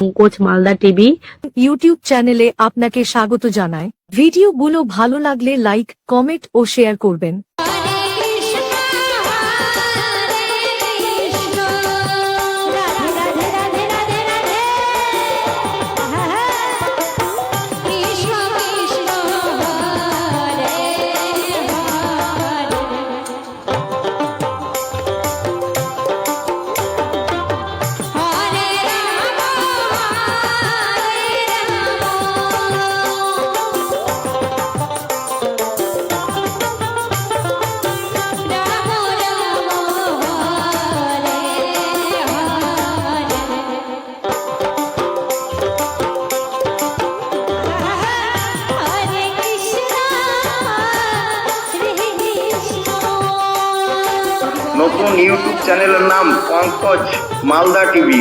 Pankaj Malda TV. YouTube চ্যানেলে আপনাকে স্বাগত জানায় ভিডিও গুলো ভালো লাগলে লাইক, কমেন্ট ও শেয়ার করবেন। নতুন ইউটিউব চ্যানেলের নাম পঙ্কজ মালদা টিভি।